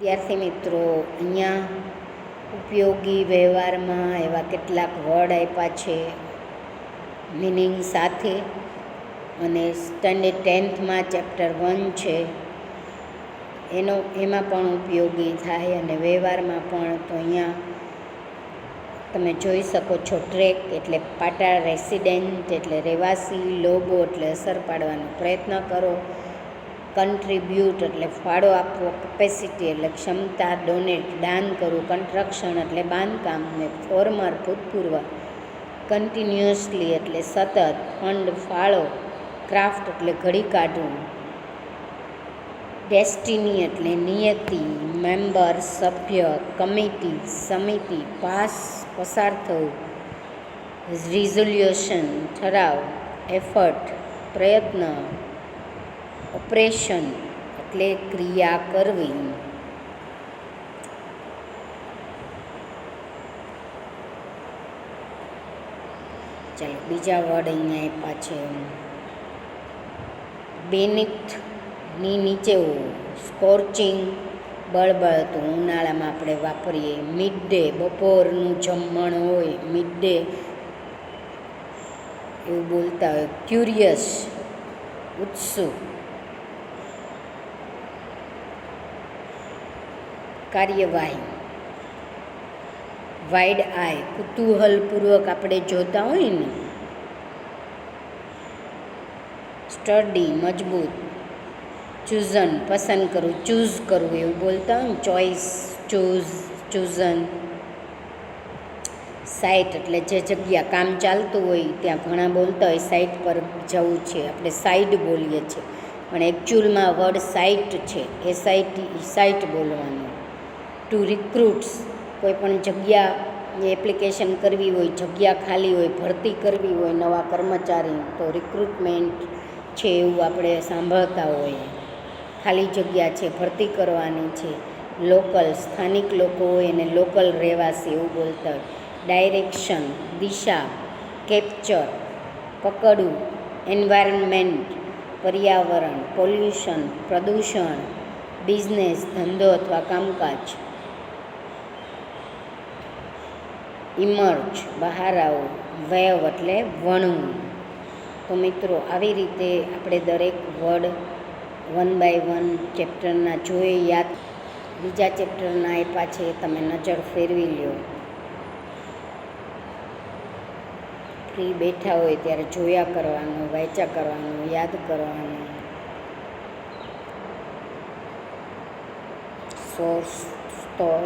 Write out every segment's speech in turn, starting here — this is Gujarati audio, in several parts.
વિદ્યાર્થી મિત્રો, અહીંયા ઉપયોગી વ્યવહારમાં એવા કેટલાક વર્ડ આપ્યા છે. મિનિંગ સાથે અને સ્ટન્ડર્ડ ટેન્થમાં ચેપ્ટર વન છે. એનો, એમાં પણ ઉપયોગી થાય અને વ્યવહારમાં પણ તો અહીંયા તમે જોઈ શકો છો ટ્રેક એટલે પાટા રેસિડેન્ટ એટલે રહેવાસી, લોગો, એટલે અસર પાડવાનો પ્રયત્ન કરો. કન્ટ્રીબ્યુટ એટલે ફાળો આપવો કેપેસિટી એટલે ક્ષમતા ડોનેટ દાન કરવું કન્સ્ટ્રક્શન એટલે બાંધકામ, ને ફોર્મર ભૂતપૂર્વ કન્ટિન્યુઅસલી એટલે સતત ફંડ ફાળો ક્રાફ્ટ એટલે ઘડી કાઢવું ડેસ્ટિની એટલે નિયતિ મેમ્બર સભ્ય કમિટી સમિતિ પાસ પસાર થવું રિઝોલ્યુશન ઠરાવ એફર્ટ પ્રયત્ન ઓપરેશન એટલે ક્રિયા કરવી. ચાલો, બીજા વર્ડ અહીંયા આપ્યા છે. બેનિથની નીચે સ્કોર્ચિંગ બળબળતું ઉનાળામાં આપણે વાપરીએ. મિડ ડે બપોરનું જમણ હોય મિડ ડે એવું બોલતા હોય. ક્યુરિયસ ઉત્સુક. કાર્યવાહી. વાઇડ આય કુતૂહલપૂર્વક આપણે જોતા હોય ને. સ્ટડી મજબૂત. ચૂઝન પસંદ કરવું ચૂઝ કરવું એવું બોલતા હોય ને ચોઈસ ચૂઝ ચૂઝન સાઇટ એટલે જે જગ્યા કામ ચાલતું હોય ત્યાં ઘણા બોલતા હોય સાઇટ પર જવું છે, આપણે સાઇડ બોલીએ છીએ. પણ એકચ્યુઅલમાં વર્ડ સાઇટ છે એ સાઇટ સાઇટ બોલવાનું. ટુ રિક્રુટ્સ કોઈ પણ જગ્યા એપ્લિકેશન કરવી હોય, જગ્યા ખાલી હોય, ભરતી કરવી હોય, નવા કર્મચારી, તો રિક્રુટમેન્ટ છે એવું આપણે સાંભળતા હોઈએ. ખાલી જગ્યા છે, ભરતી કરવાની છે. લોકલ સ્થાનિક લોકો હોય એને લોકલ રહેવાસી એવું બોલતા હોય. ડાયરેક્શન દિશા કેપ્ચર પકડવું એન્વાયરમેન્ટ પર્યાવરણ પોલ્યુશન પ્રદૂષણ બિઝનેસ ધંધો અથવા કામકાજ. ઇમર્જ, બહાર આવવું વેવ એટલે વણવું. તો મિત્રો, આવી રીતે આપણે દરેક વર્ડ વન બાય વન ચેપ્ટરના જોઈએ યાદ, બીજા ચેપ્ટરના આપ્યા છે તમે નજર ફેરવી લ્યો. ફ્રી બેઠા હોય ત્યારે જોયા કરવાનું, વાંચ્યા કરવાનું, યાદ કરવાનું. સોર્સ સ્ટોર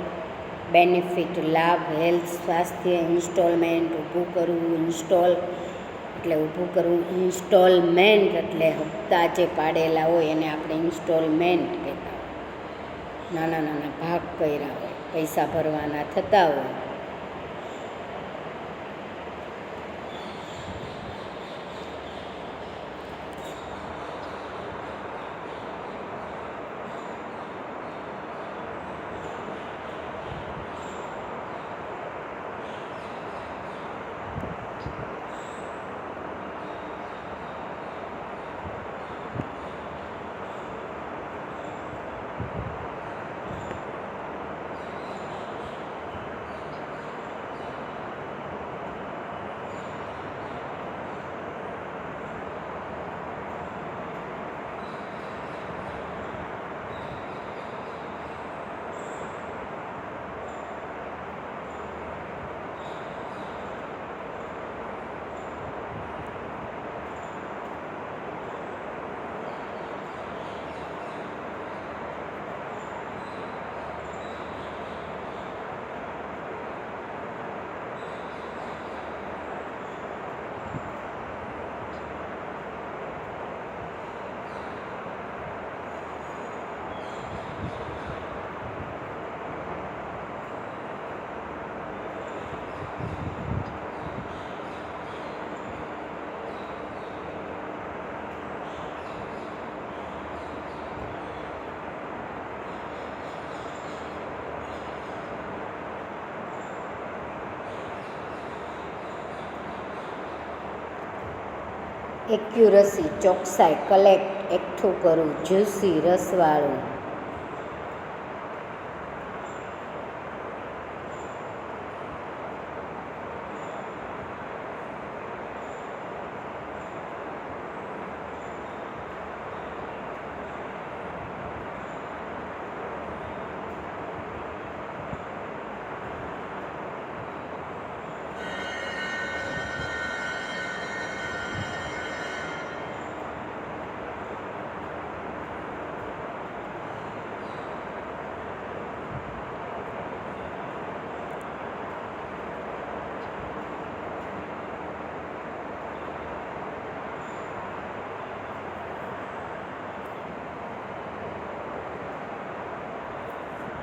બેનિફિટ, લાભ, હેલ્થ, સ્વાસ્થ્ય ઇન્સ્ટોલમેન્ટ, ઊભું કરવું, ઇન્સ્ટોલ, એટલે ઊભું કરવું, ઇન્સ્ટોલમેન્ટ, એટલે હપ્તા જે પાડેલા હોય એને આપણે ઇન્સ્ટોલમેન્ટ કહેતા હોય. નાના નાના ભાગ કર્યા હોય, પૈસા ભરવાના થતા હોય એક્યુરસી ચોકસાઈ કલેક્ટ એકઠું કરવું જ્યુસી રસવાળું.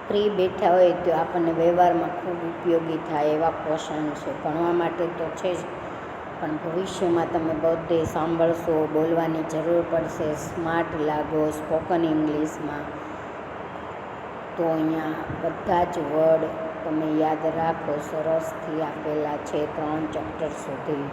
ફ્રી બેઠા હોય તો આપણને વ્યવહારમાં ખૂબ ઉપયોગી થાય એવા ક્વેશ્ચન છે. ભણવા માટે તો છે જ, પણ ભવિષ્યમાં તમે બધે સાંભળશો, બોલવાની જરૂર પડશે સ્માર્ટ લાગો સ્પોકન ઇંગ્લિશમાં તો અહીંયા બધા જ વર્ડ તમે યાદ રાખો, સરસથી આપેલા છે ત્રણ ચેપ્ટર સુધી.